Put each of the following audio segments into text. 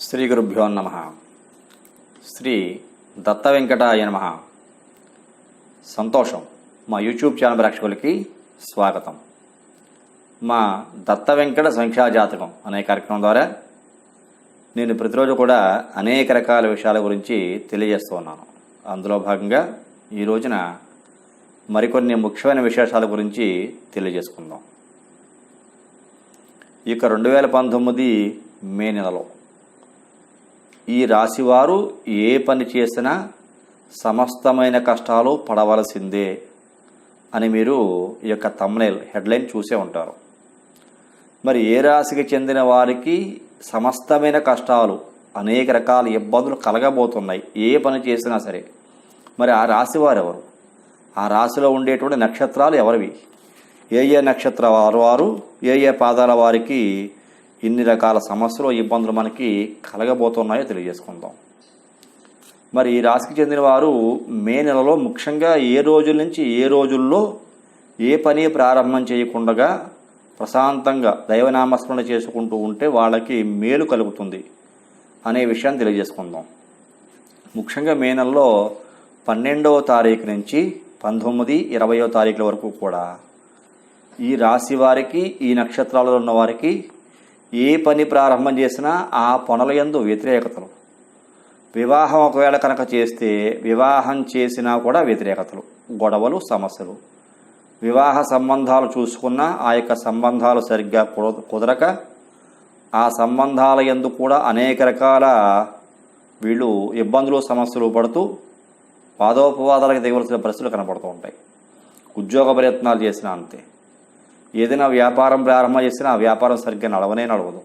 శ్రీ గురుభ్యో నమ. శ్రీ దత్త వెంకటాయ నమ. సంతోషం. మా యూట్యూబ్ ఛానల్ ప్రేక్షకులకి స్వాగతం. మా దత్త వెంకట సంఖ్యా జాతకం అనే కార్యక్రమం ద్వారా నేను ప్రతిరోజు కూడా అనేక రకాల విషయాల గురించి తెలియజేస్తూ ఉన్నాను. అందులో భాగంగా ఈ రోజున మరికొన్ని ముఖ్యమైన విశేషాల గురించి తెలియజేసుకుందాం. ఇక రెండు వేల పంతొమ్మిది మే నెలలో ఈ రాశివారు ఏ పని చేసినా సమస్తమైన కష్టాలు పడవలసిందే అని మీరు ఈ యొక్క తమ్నైల్ హెడ్లైన్ చూసే ఉంటారు. మరి ఏ రాశికి చెందిన వారికి సమస్తమైన కష్టాలు అనేక రకాల ఇబ్బందులు కలగబోతున్నాయి ఏ పని చేసినా సరే. మరి ఆ రాశి వారు ఎవరు? ఆ రాశిలో ఉండేటువంటి నక్షత్రాలు ఎవరివి? ఏ ఏ నక్షత్ర వారు వారు? ఏ ఏ పాదాల వారికి ఇన్ని రకాల సమస్యలు ఇబ్బందులు మనకి కలగబోతున్నాయో తెలియజేసుకుందాం. మరి ఈ రాశికి చెందిన వారు మే నెలలో ముఖ్యంగా ఏ రోజుల నుంచి ఏ రోజుల్లో ఏ పని ప్రారంభం చేయకుండా ప్రశాంతంగా దైవనామస్మరణ చేసుకుంటూ ఉంటే వాళ్ళకి మేలు కలుగుతుంది అనే విషయాన్ని తెలియజేసుకుందాం. ముఖ్యంగా మే నెలలో పన్నెండవ తారీఖు నుంచి పంతొమ్మిది ఇరవయో తారీఖుల వరకు కూడా ఈ రాశి వారికి ఈ నక్షత్రాలలో ఉన్న వారికి ఏ పని ప్రారంభం చేసినా ఆ పనుల యందు వ్యతిరేకతలు. వివాహం ఒకవేళ కనుక చేస్తే వివాహం చేసినా కూడా వ్యతిరేకతలు గొడవలు సమస్యలు. వివాహ సంబంధాలు చూసుకున్నా ఆ యొక్క సంబంధాలు సరిగ్గా కుద- కుదరక ఆ సంబంధాల యందు కూడా అనేక రకాల వీళ్ళు ఇబ్బందులు సమస్యలు పడుతూ వాదోపవాదాలకు దిగవలసిన పరిస్థితులు కనపడుతూ ఉంటాయి. ఉద్యోగ ప్రయత్నాలు చేసినా అంతే. ఏదైనా వ్యాపారం ప్రారంభం చేసినా ఆ వ్యాపారం సరిగ్గా నడవనే నడవదు.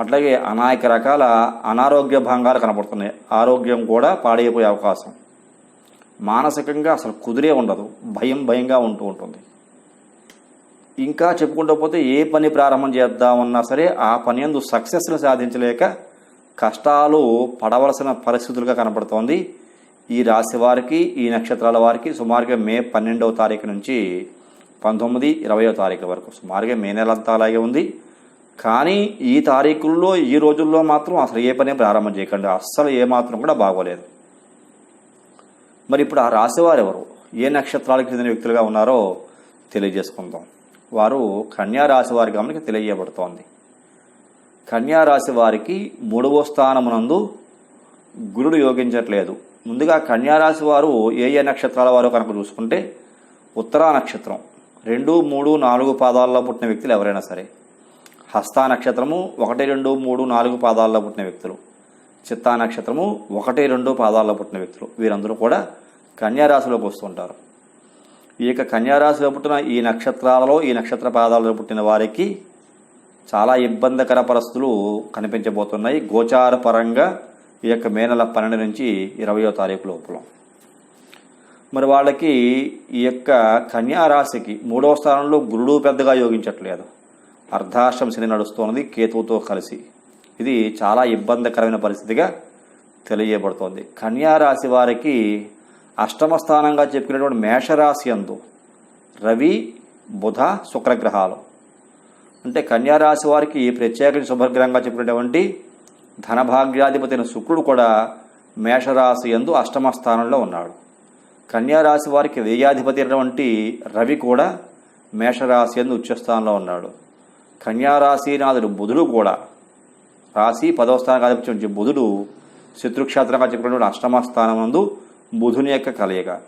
అట్లాగే అనేక రకాల అనారోగ్య భంగాలు కనపడుతున్నాయి ఆరోగ్యం కూడా పాడైపోయే అవకాశం. మానసికంగా అసలు కుదిరే ఉండదు. భయం భయంగా ఉంటూ ఉంటుంది. ఇంకా చెప్పుకుంటూ పోతే ఏ పని ప్రారంభం చేద్దామన్నా సరే ఆ పని ఎందు సక్సెస్ని సాధించలేక కష్టాలు పడవలసిన పరిస్థితులుగా కనపడుతోంది. ఈ రాశి వారికి ఈ నక్షత్రాల వారికి సుమారుగా మే పన్నెండవ తారీఖు నుంచి పంతొమ్మిది ఇరవయో తారీఖు వరకు. సుమారుగా మే నెలంతా అలాగే ఉంది. కానీ ఈ తారీఖుల్లో ఈ రోజుల్లో మాత్రం అసలు ఏ పని ప్రారంభం చేయకండి. అస్సలు ఏమాత్రం కూడా బాగోలేదు. మరి ఇప్పుడు ఆ రాశివారు ఎవరు ఏ నక్షత్రాలకు చెందిన వ్యక్తులుగా ఉన్నారో తెలియజేసుకుందాం. వారు కన్యా రాశి వారి గమనికి తెలియజేయబడుతోంది. కన్యా రాశి వారికి మూడవ స్థానమునందు గురుడు యోగించట్లేదు. ముందుగా కన్యా రాశి వారు ఏ ఏ నక్షత్రాల వారు కనుక చూసుకుంటే ఉత్తరా నక్షత్రం. రెండు మూడు నాలుగు పాదాల్లో పుట్టిన వ్యక్తులు ఎవరైనా సరే. హస్తా నక్షత్రము ఒకటి రెండు మూడు నాలుగు పాదాల్లో పుట్టిన వ్యక్తులు. చిత్తా నక్షత్రము ఒకటి రెండు పాదాల్లో పుట్టిన వ్యక్తులు. వీరందరూ కూడా కన్యారాశిలోకి వస్తుంటారు ఈ యొక్క కన్యారాశిలో పుట్టిన ఈ నక్షత్రాలలో ఈ నక్షత్ర పాదాలలో పుట్టిన వారికి చాలా ఇబ్బందికర పరిస్థితులు కనిపించబోతున్నాయి. గోచార పరంగా ఈ యొక్క మే నెల పన్నెండు నుంచి ఇరవయో తారీఖు లోపల. మరి వాళ్ళకి ఈ యొక్క కన్యారాశికి మూడవ స్థానంలో గురుడు పెద్దగా యోగించట్లేదు. అర్ధాష్టం శని నడుస్తున్నది కేతువుతో కలిసి. ఇది చాలా ఇబ్బందికరమైన పరిస్థితిగా తెలియబడుతోంది. కన్యారాశి వారికి అష్టమ స్థానంగా చెప్పుకునేటువంటి మేషరాశి అందు రవి బుధ శుక్రగ్రహాలు. అంటే కన్యారాశి వారికి ప్రత్యేకించి శుభగ్రహంగా చెప్పినటువంటి ధనభాగ్యాధిపతి అయిన శుక్రుడు కూడా మేషరాశి ఎందు అష్టమ స్థానంలో ఉన్నాడు. కన్యా రాశి వారికి వ్యయాధిపతి అయినటువంటి రవి కూడా మేషరాశి ఎందు ఉచ్చస్థానంలో ఉన్నాడు. కన్యారాశి నాథుడు బుధుడు కూడా. రాశి పదవ స్థానం ఆధిపత్యం బుధుడు శత్రుక్షేత్రంగా చెప్పినటువంటి అష్టమ స్థానం నందు బుధుని యొక్క కలయిక.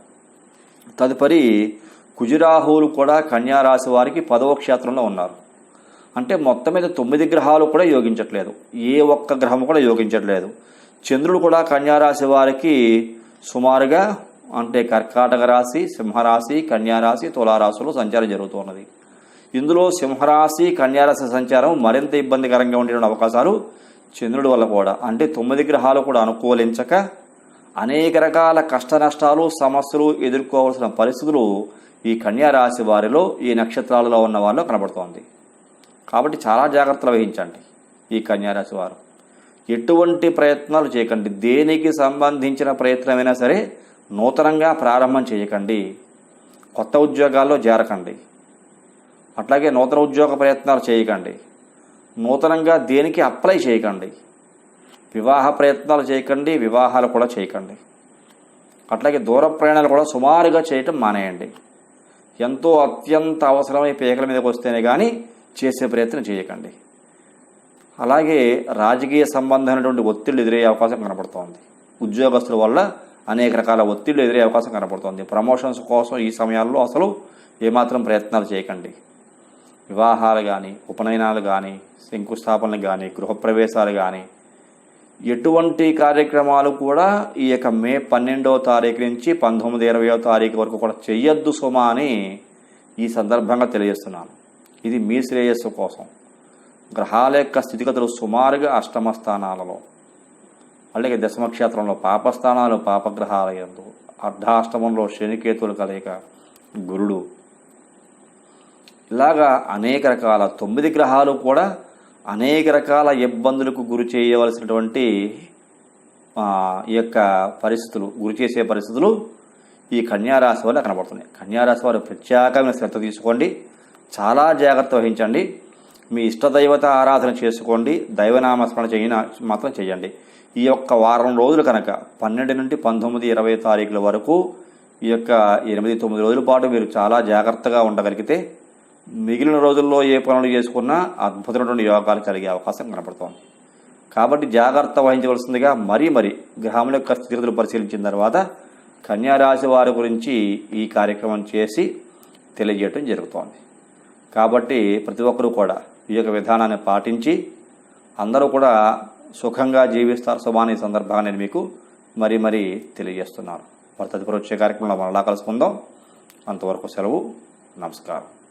తదుపరి కుజురాహువులు కూడా కన్యారాశి వారికి పదవ క్షేత్రంలో ఉన్నారు. అంటే మొత్తం మీద తొమ్మిది గ్రహాలు కూడా యోగించట్లేదు. ఏ ఒక్క గ్రహం కూడా యోగించట్లేదు. చంద్రుడు కూడా కన్యారాశి వారికి సుమారుగా అంటే కర్కాటక రాశి సింహరాశి కన్యారాశి తులారాశిలో సంచారం జరుగుతున్నది. ఇందులో సింహరాశి కన్యారాశి సంచారం మరింత ఇబ్బందికరంగా ఉండే అవకాశాలు చంద్రుడి వల్ల కూడా. అంటే తొమ్మిది గ్రహాలు కూడా అనుకూలించక అనేక రకాల కష్ట నష్టాలు సమస్యలు ఎదుర్కోవాల్సిన పరిస్థితులు ఈ కన్యారాశి వారిలో ఈ నక్షత్రాలలో ఉన్న వాళ్ళు కనబడుతోంది. కాబట్టి చాలా జాగ్రత్తలు వహించండి ఈ కన్యారాశి వారు. ఎటువంటి ప్రయత్నాలు చేయకండి. దేనికి సంబంధించిన ప్రయత్నమైనా సరే నూతనంగా ప్రారంభం చేయకండి. కొత్త ఉద్యోగాల్లో చేరకండి. అట్లాగే నూతన ఉద్యోగ ప్రయత్నాలు చేయకండి. నూతనంగా దేనికి అప్లై చేయకండి. వివాహ ప్రయత్నాలు చేయకండి వివాహాలు కూడా చేయకండి. అట్లాగే దూర ప్రయాణాలు కూడా సుమారుగా చేయటం మానేయండి. ఎంతో అత్యంత అవసరమై పేకల మీదకి వస్తేనే కానీ చేసే ప్రయత్నం చేయకండి. అలాగే రాజకీయ సంబంధమైనటువంటి ఒత్తిళ్ళు ఎదురయ్యే అవకాశం కనపడుతోంది ఉద్యోగస్తుల వల్ల అనేక రకాల ఒత్తిళ్ళు ఎదురే అవకాశం కనపడుతుంది. ప్రమోషన్స్ కోసం ఈ సమయాల్లో అసలు ఏమాత్రం ప్రయత్నాలు చేయకండి. వివాహాలు కానీ ఉపనయనాలు కానీ శంకుస్థాపనలు కానీ గృహప్రవేశాలు కానీ ఎటువంటి కార్యక్రమాలు కూడా ఈ యొక్క మే పన్నెండవ తారీఖు నుంచి పంతొమ్మిది ఇరవయో తారీఖు వరకు కూడా చెయ్యొద్దు సుమా అని ఈ సందర్భంగా తెలియజేస్తున్నాను. ఇది మీ శ్రేయస్సు కోసం. గ్రహాల యొక్క స్థితిగతులు సుమారుగా అష్టమ స్థానాలలో అలాగే దశమక్షేత్రంలో పాపస్థానాలు పాపగ్రహాల యందు అర్ధాష్టమంలో శనికేతులు కలయిక గురుడు. ఇలాగా అనేక రకాల తొమ్మిది గ్రహాలు కూడా అనేక రకాల ఇబ్బందులకు గురి చేయవలసినటువంటి ఈ యొక్క పరిస్థితులు గురి చేసే పరిస్థితులు ఈ కన్యారాశి వల్ల కనబడుతున్నాయి. కన్యారాశి వారు ప్రత్యేకమైన శ్రద్ధ తీసుకోండి. చాలా జాగ్రత్త వహించండి. మీ ఇష్టదైవత ఆరాధన చేసుకోండి. దైవనామస్మరణ చేయన మాత్రం చేయండి. ఈ యొక్క వారం రోజులు కనుక పన్నెండు నుండి పంతొమ్మిది ఇరవై తారీఖుల వరకు ఈ యొక్క ఎనిమిది తొమ్మిది రోజుల పాటు మీరు చాలా జాగ్రత్తగా ఉండగలిగితే మిగిలిన రోజుల్లో ఏ పనులు చేసుకున్నా అద్భుతమైనటువంటి యోగాలు కలిగే అవకాశం కనపడుతోంది. కాబట్టి జాగ్రత్త వహించవలసిందిగా మరీ మరి గ్రహముల యొక్క స్థితిగతులు పరిశీలించిన తర్వాత కన్యారాశి వారి గురించి ఈ కార్యక్రమం చేసి తెలియజేయటం జరుగుతోంది. కాబట్టి ప్రతి ఒక్కరూ కూడా ఈ యొక్క విధానాన్ని పాటించి అందరూ కూడా సుఖంగా జీవిస్తారు. శుభాని సందర్భంగా నేను మీకు మరీ మరీ తెలియజేస్తున్నాను. మరి తదుపరి వచ్చే కార్యక్రమంలో మరలా కలుసుకుందాం. అంతవరకు సెలవు. నమస్కారం.